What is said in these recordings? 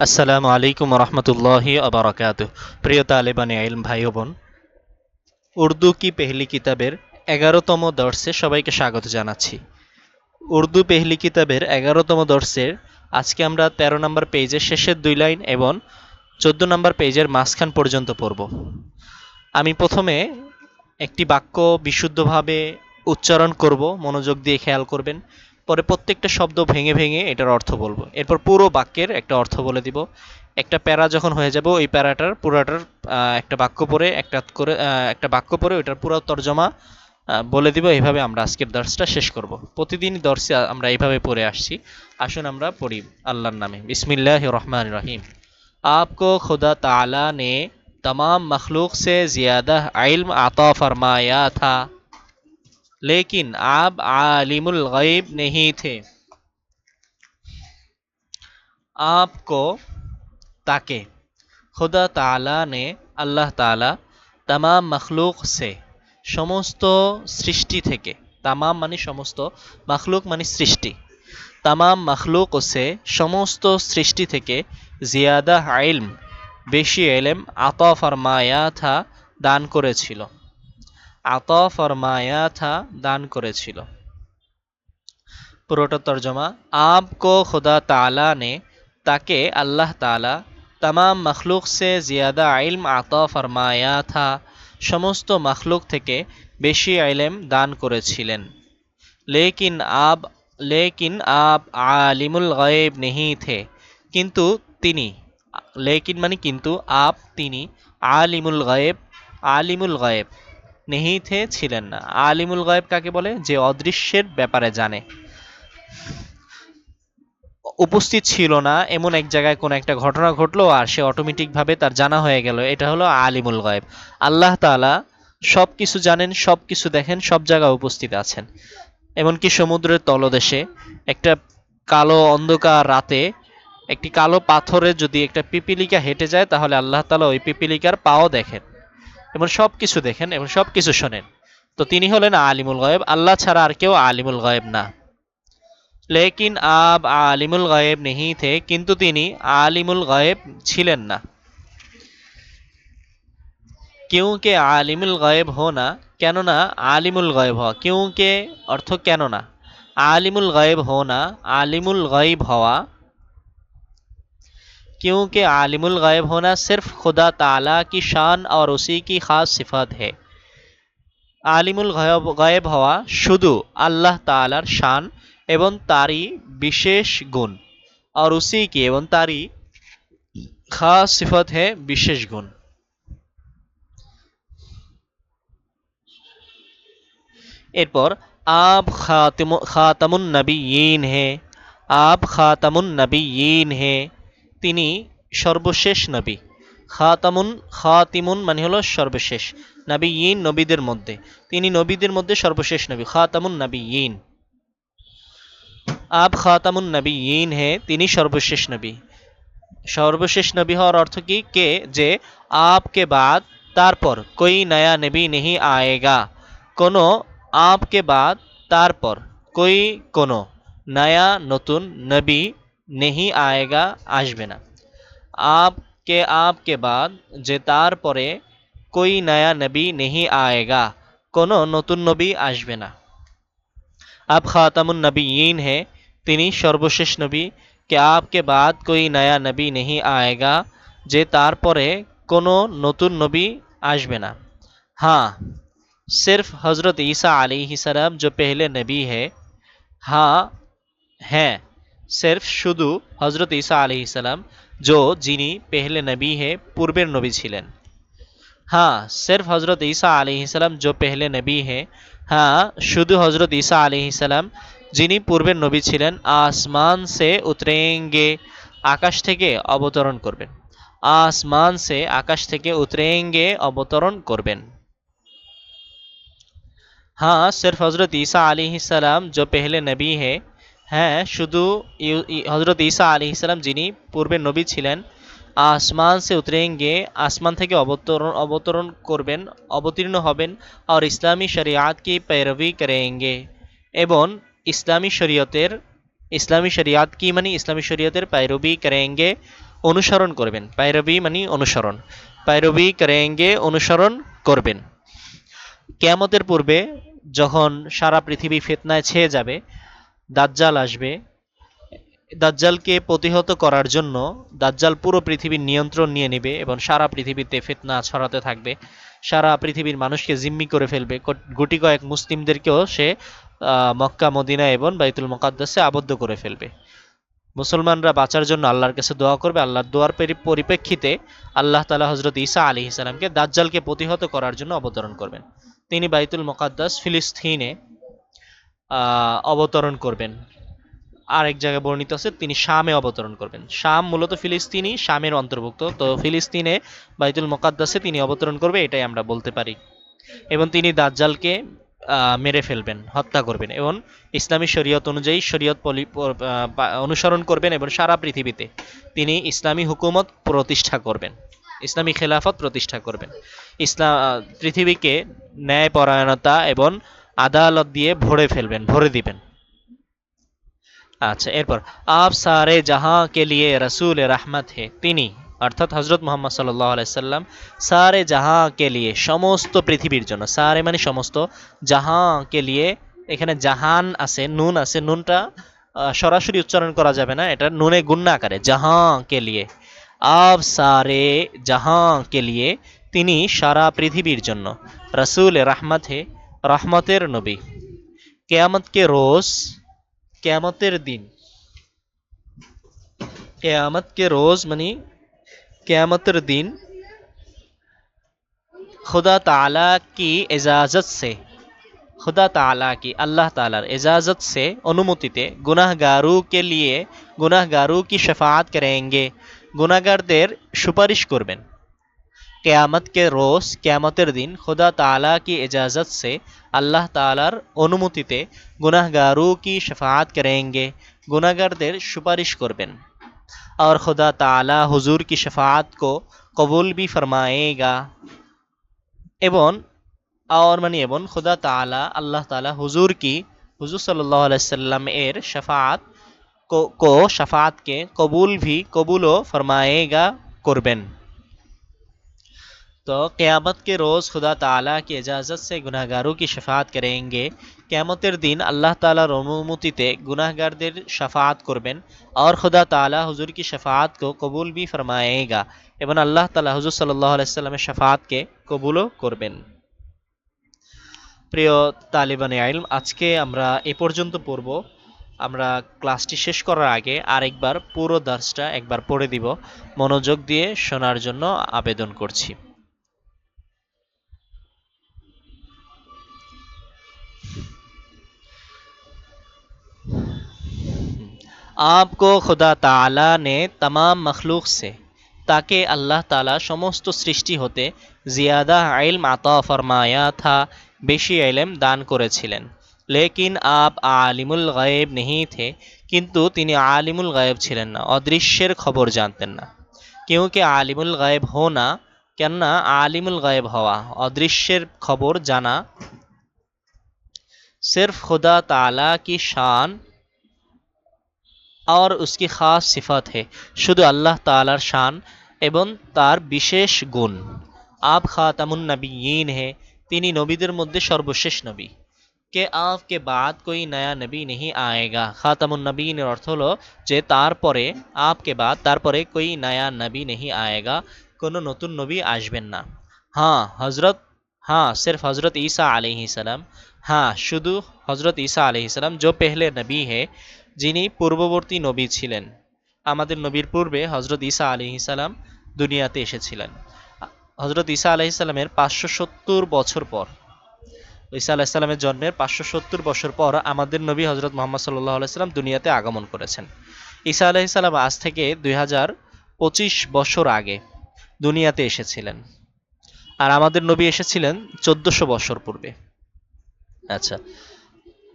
আসসালামু আলাইকুম রহমতুল্লাহি আবরাকাত প্রিয় তালেবানে আইল ভাই বোন, উর্দু কি পেহলি কিতাবের এগারোতম দর্শে সবাইকে স্বাগত জানাচ্ছি। উর্দু পেহলি কিতাবের এগারোতম দর্শের আজকে আমরা ১৩ নম্বর পেজের শেষের দুই লাইন এবং চোদ্দ নম্বর পেজের মাঝখান পর্যন্ত পড়ব। আমি প্রথমে একটি বাক্য বিশুদ্ধভাবে উচ্চারণ করব, মনোযোগ দিয়ে খেয়াল করবেন। পরে প্রত্যেকটা শব্দ ভেঙে ভেঙে এটার অর্থ বলবো এরপর পুরো বাক্যের একটা অর্থ বলে দিব একটা প্যারা যখন হয়ে যাবে ওই প্যারাটার পুরাটার আহ, একটা বাক্য পড়ে একটা করে আহ, একটা বাক্য পড়ে ওইটার পুরো তর্জমা আহ, বলে দিব এইভাবে আমরা আজকের দর্শটা শেষ করব প্রতিদিন দর্শে আমরা এইভাবে পড়ে আসছি আসুন আমরা পড়ি আল্লাহর নামে বিসমিল্লাহ রহমান রহিম आपको खुदा ताला ने तमाम मखलूक से ज़्यादा इल्म अता फरमाया था लेकिन आप आलिमुल गैब नहीं थे आपको ताके खुदा ताला ने আল্লাহ তালা তামাম মখলুক সে সমস্ত সৃষ্টি থেকে তামাম মানে সমস্ত মখলুক মানে সৃষ্টি তামাম মখলুক সে সমস্ত সৃষ্টি থেকে জিয়াদা ইলম বেশি এলেম আতা ফরমায়া থা দান করেছিল আতফ মায়াথা দান করেছিল। পুরোটা তর্জমা আপকো খুদা তালা নে তাকে আল্লাহ তালা তাম মখলুক সে জিয়াদা আইলম আত আর মায়াথা সমস্ত মখলুক থেকে বেশি আইলেম দান করেছিলেন। লেকিন আব লেকিন আব আলিমুল গায়েব নেহি থে, কিন্তু তিনি, লেকিন মানে কিন্তু আপ তিনি আলিমুল গায়েব আলিমুল গায়েব। নেহি থে ছিলেন না। আলিমুল গায়েব কাকে বলে? যে অদৃশ্যের ব্যাপারে জানে। উপস্থিত ছিল না, এমন এক জায়গায় কোনো একটা ঘটনা ঘটলো আর সে অটোমেটিকভাবে তার জানা হয়ে গেল। এটা হলো আলিমুল গায়েব। আল্লাহ তাআলা সব কিছু জানেন সব কিছু দেখেন, সব জায়গায় উপস্থিত আছেন। এমনকি সমুদ্রের তলদেশে একটা কালো অন্ধকার রাতে একটি কালো পাথরে যদি একটা পিপিলিকা হেঁটে যায়, তাহলে আল্লাহ তাআলা ওই পিপিলিকার পাও দেখেন। এবং সব কিছু দেখেন এবং সব কিছু শোনেন। তো তিনি হলেন আলিমুল গায়েব। আল্লাহ ছাড়া আর কেউ আলিমুল গায়েব না। লেকিন আব আলিমুল গায়েব নেহি থে, কিন্তু তিনি আলিমুল গায়েব ছিলেন না। কেউকে আলিমুল গায়েব হো না, কেননা আলিমুল গায়েব হওয়া। কেউকে অর্থ কেননা, আলিমুল গায়েব হো না, আলিমুল গায়েব হওয়া کیونکہ عالم الغیب ہونا صرف خدا تعالیٰ کی شان اور اسی کی خاص صفت ہے۔ عالم الغیب غیب ہوا شدو، اللہ تعالیٰ شان ایون تاری بشیش گن، اور اسی کی ایون تاری خاص صفت ہے بشیش گن۔ ایر پر آپ خاتم خاتم النبیین ہیں آپ خاتم النبیین ہیں তিনি সর্বশেষ নবী। খাতামুন, খাতিমুন মানে হলো সর্বশেষ। নবী ইন নবীদের মধ্যে। তিনি নবীদের মধ্যে সর্বশেষ নবী। খাতামুন নবী ইন আব খাতামুন নবী ইন হে, তিনি সর্বশেষ নবী। সর্বশেষ নবী হওয়ার অর্থ কি? কে? যে আপকে বাদ, তারপর কই নয়া নবী নেহি আয়েগা। কোনো আপকে বাদ, তারপর কই কোনো নয়া নতুন নবী نہیں آئے گا آشبنا آپ کے آپ کے بعد যে پرے کوئی نیا نبی نہیں آئے گا۔ কোনো নতুন نبی আসবে না اب خاتم النبیین ہیں۔ তিনি সর্বশেষ نبی کہ آپ کے بعد کوئی نیا نبی نہیں آئے گا۔ جے تار پرے কোনো نتن نبی আসবে না ہاں صرف حضرت عیسیٰ علیہ السلام جو پہلے نبی ہے ہاں ہیں۔ सिर्फ শুধু হজরত ঈসা সালাম जो যিনি পেহলে নবী হে পূর্বের নবী ছিলেন हाँ सिर्फ हज़रत ईसा सलाम जो पहले नबी है हाँ শুধু হজরত ঈসা সালাম যিনি পূর্বের নবী ছিলেন আসমান সে উতরেঙ্গে আকাশ থেকে অবতরণ করবেন আসমান সে আকাশ থেকে উতরেঙ্গে অবতরণ করবেন हाँ सिर्फ हज़रत ईसा सलाम जो पहले नबी है হ্যাঁ শুধু হজরত ঈসা আলী ইসলাম যিনি পূর্বে নবী ছিলেন আসমান সে উতরেঙ্গে আসমান থেকে অবতরণ অবতরণ করবেন অবতীর্ণ হবেন আর ইসলামী শরিয়াত কি पैरवी করেঙ্গে এবং ইসলামী শরীয়তের ইসলামী শরিয়াত কি মানে ইসলামী শরীয়তের पैरवी করেঙ্গে অনুসরণ করবেন পাইরবি মানে অনুসরণ পাইরবি করেঙ্গে অনুসরণ করবেন কেয়ামতের পূর্বে যখন সারা পৃথিবী ফেতনায় ছেয়ে যাবে দাজ্জাল আসবে। দাজ্জালকে প্রতিহত করার জন্য দাজ্জাল পুরো পৃথিবীর নিয়ন্ত্রণ নিয়ে নেবে এবং সারা পৃথিবীতে ফেতনা ছড়াতে থাকবে। সারা পৃথিবীর মানুষকে জিম্মি করে ফেলবে। গুটি কয়েক মুসলিমদেরকেও সে মক্কা, মদিনা এবং বাইতুল মোকাদ্দাসে আবদ্ধ করে ফেলবে। মুসলমানরা বাঁচার জন্য আল্লাহর কাছে দোয়া করবে। আল্লাহর দোয়ার পরিপ্রেক্ষিতে আল্লাহ তালা হজরত ঈসা আলী ইসলামকে দাজ্জালকে প্রতিহত করার জন্য অবতরণ করবেন। তিনি বাইতুল মোকাদ্দাস ফিলিস্তিনে অবতরণ করবেন। আরেক জায়গায় বর্ণিত আছে, তিনি শামে অবতরণ করবেন। শাম মূলত ফিলিস্তিনি, শামের অন্তর্ভুক্ত। তো ফিলিস্তিনে বাইতুল মোকাদ্দাসে তিনি অবতরণ করবে, এটাই আমরা বলতে পারি। এবং তিনি দাজ্জালকে মেরে ফেলবেন, হত্যা করবেন এবং ইসলামী শরীয়ত অনুযায়ী শরীয়ত অনুসরণ করবেন এবং সারা পৃথিবীতে তিনি ইসলামী হুকুমত প্রতিষ্ঠা করবেন, ইসলামী খেলাফত প্রতিষ্ঠা করবেন। ইসলাম পৃথিবীকে ন্যায়পরায়ণতা এবং আদালত দিয়ে ভরে ফেলবেন, ভরে দিবেন। আচ্ছা এরপর, আপ সারে জাহাঁ কে লিয়ে রসুল রহমত হে। তিনি, অর্থাৎ হজরত মোহাম্মদ আলাইসাল্লাম সারে জাহাঁ কে লিয়ে সমস্ত পৃথিবীর জন্য, সারে মানে সমস্ত, জাহাঁ কে লিয়ে, এখানে জাহান আছে, নুন আছে, নুনটা সরাসরি উচ্চারণ করা যাবে না, এটা নুনে গুন্না আকারে, জাহাঁ কে লিয়ে। আব সারে জাহাঁ কে লিয়ে, তিনি সারা পৃথিবীর জন্য, রসুল রহমত হে। رحمتر نبی۔ قیامت کے روز، قیامتر دن۔ قیامت کے روز منی قیامتر دن۔ خدا تعالی کی اجازت سے، خدا تعالی کی، اللہ تعالی اجازت سے انمتیتے گناہ گارو کے لیے گناہ گارو کی شفاعت کریں گے۔ گناہ گار دیر سپارش করবেন क़्यामत के रोज़ क़्यामतर दिन खुदा ताला की इजाज़त से আল্লাহ তালার অনুমতিতে গুনাহগারু কি শফাত করেঙ্গে গুনাগারদের সুপারিশ করবেন। আর खुदा তালা হুজুর কি শফাত কো কবুল বি ফরমায়েগা। এবং, আর মানে এবং খুদা তালা আল্লাহ তালা হুজুর কি, হুজুর সাল্লাহ সাল্লাম এর শফাত কো শফাতকে কবুল ভি কবুলও ফরমায়েগা করবেন। तो क़यामत के रोज़ खुदा ताला की इजाज़त से गुनाहगारों की शफात करेंगे কেয়ামতের দিন আল্লাহ তালার অনুমতিতে গুনাহগারদের শফাত করবেন আর খুদা তালা হুজুর কি শফাত কো কবুল বি ফরমায়েগা এবং আল্লাহ তালা হুজুর সাল্লাহ আলাইসাল্লামের শফাতকে কবুলও করবেন প্রিয় তালিবানে আইলম আজকে আমরা এ পর্যন্ত পড়ব আমরা ক্লাসটি শেষ করার আগে আরেকবার পুরো দার্সটা একবার পড়ে দিব মনোযোগ দিয়ে শোনার জন্য আবেদন করছি আপকো খুদা তালা নে তমাম মখলুক সে তাকে আল্লাহ তালা সমস্ত সৃষ্টি হতে জিয়াদা আইল মাতা ফরমায়া থা বেশি আইলেম দান করেছিলেন লেকিন আপ আলিমুল গায়েব নেহি থে কিন্তু তিনি আলিমুল গায়েব ছিলেন না অদৃশ্যের খবর জানতেন না কেউকে আলিমুল গায়েব হো না কেননা আলিমুল গায়েব হওয়া অদৃশ্যের খবর জানা সির্ফ খুদা তালা কি শান اور اس کی خاص صفت ہے۔ شد اللہ تعالی شان ایبن تار بشیش گن۔ آپ خاتم النبیین ہیں، تینی نبی درمد اور بشش نبی۔ کہ آپ کے بعد کوئی نیا نبی نہیں آئے گا۔ خاتم النبی تارپورے آپ کے بعد تار پرے کوئی نیا نبی نہیں آئے گا۔ کنو نتن نبی آج بننا ہاں حضرت ہاں صرف حضرت عیسیٰ علیہ السلام۔ ہاں شدو حضرت عیسیٰ علیہ السلام جو پہلے نبی ہے۔ যিনি পূর্ববর্তী নবী ছিলেন। আমাদের নবীর পূর্বে হজরত ঈসা আলি ইসালাম দুনিয়াতে এসেছিলেন। হজরত ঈসা আলাইসাল্লামের পাঁচশো সত্তর বছর পর, ঈসা আলাইসাল্লামের জন্মের পাঁচশো সত্তর বছর পর আমাদের নবী হজরত মোহাম্মদ সাল্লাহ আলাইসাল্লাম দুনিয়াতে আগমন করেছেন। ঈসা আলাইসাল্লাম আজ থেকে দুই হাজার পঁচিশ বছর আগে দুনিয়াতে এসেছিলেন। আর আমাদের নবী এসেছিলেন চোদ্দশো বছর পূর্বে। আচ্ছা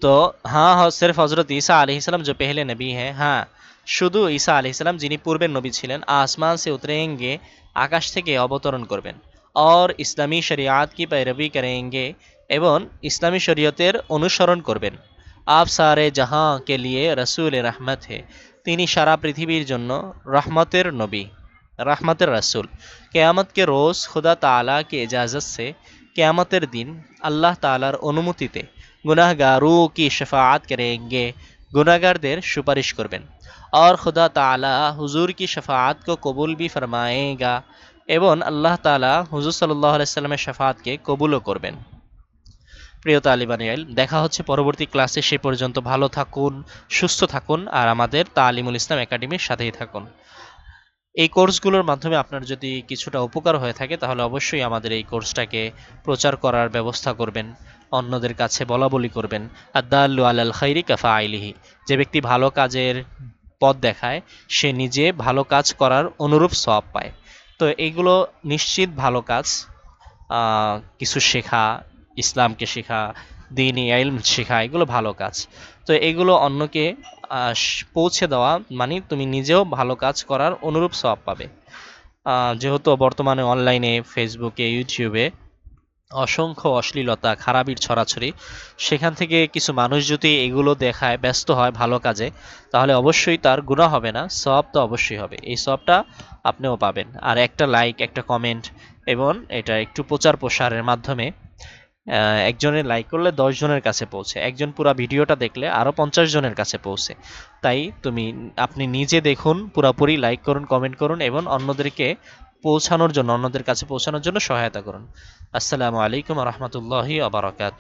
तो हाँ हाँ सिर्फ हजरत ईसा अलैहिस्सलाम जो पहले नबी हैं हाँ শুধু ঈসা আলহিসাল্লাম যিনি পূর্বের নবী ছিলেন আসমান সে উতরেঙ্গে আকাশ থেকে অবতরণ করবেন और ইসলামী শরিয়াত কি पैरवी करेंगे এবং ইসলামী শরীয়তের অনুসরণ করবেন আপ সারে জাহাঁ কে লিয়ে রসুল রহমত হে তিনি সারা পৃথিবীর জন্য রহমতের नबी रहमतेर रसूल क़यामत के रोज़ खुदा ताला की इजाज़त से क़यामतेर दिन अल्लाह तालार অনুমতিতে গুনাগারু কি শেফাত করেঙ্গে? গুনাগারদের সুপারিশ করবেন। আর খুদা তালা হুজুর কি শফাত কো কবুল বি ফরমায়েগা? এবং আল্লাহ তালা হুজুর সাল্লাহ সাল্লামের শেফাতকে কবুলও করবেন। প্রিয় তালিবান দেখা হচ্ছে পরবর্তী ক্লাসে। সে পর্যন্ত ভালো থাকুন, সুস্থ থাকুন, আর আমাদের তালিমুল ইসলাম একাডেমির সাথেই থাকুন। এই কোর্সগুলোর মাধ্যমে আপনার যদি কিছুটা উপকার হয়ে থাকে, তাহলে অবশ্যই আমাদের এই কোর্সটাকে প্রচার করার ব্যবস্থা করবেন। অন্যদের কাছে বলা বলি করবেন, আদাল্লু আলাল খাইরি কাফা আইলিহি। যে ব্যক্তি ভালো কাজের পথ দেখায়, সে নিজে ভালো কাজ করার অনুরূপ সব পায়। তো এইগুলো নিশ্চিত ভালো কাজ কিছু শেখা, ইসলামকে শেখা, দিন ইলম শেখা, এগুলো ভালো কাজ। তো এগুলো অন্যকে পৌঁছে দেওয়া মানে তুমি নিজেও ভালো কাজ করার অনুরূপ সব পাবে। যেহেতু বর্তমানে অনলাইনে, ফেসবুকে, ইউটিউবে অসংখ্য অশ্লীলতা, খারাপির ছড়াছড়ি। সেখান থেকে কিছু মানুষ যদি এগুলো দেখায়, ব্যস্ত হয় ভালো কাজে, তাহলে অবশ্যই তার গুণা হবে না সব তো অবশ্যই হবে। এই সবটা আপনিও পাবেন। আর একটা লাইক একটা কমেন্ট এবং এটা একটু প্রচার প্রসারের মাধ্যমে একজনের লাইক করলে দশ জনের কাছে পৌঁছে। একজন পুরো ভিডিওটা দেখলে আরও পঞ্চাশ জনের কাছে পৌঁছে। তাই তুমি, আপনি নিজে দেখুন, পুরোপুরি লাইক করুন কমেন্ট করুন এবং অন্যদেরকে পৌঁছানোর জন্য অন্যদের কাছে পৌঁছানোর জন্য সহায়তা করুন। আসসালামু আলাইকুম রহমতুল্লাহি আবরকাত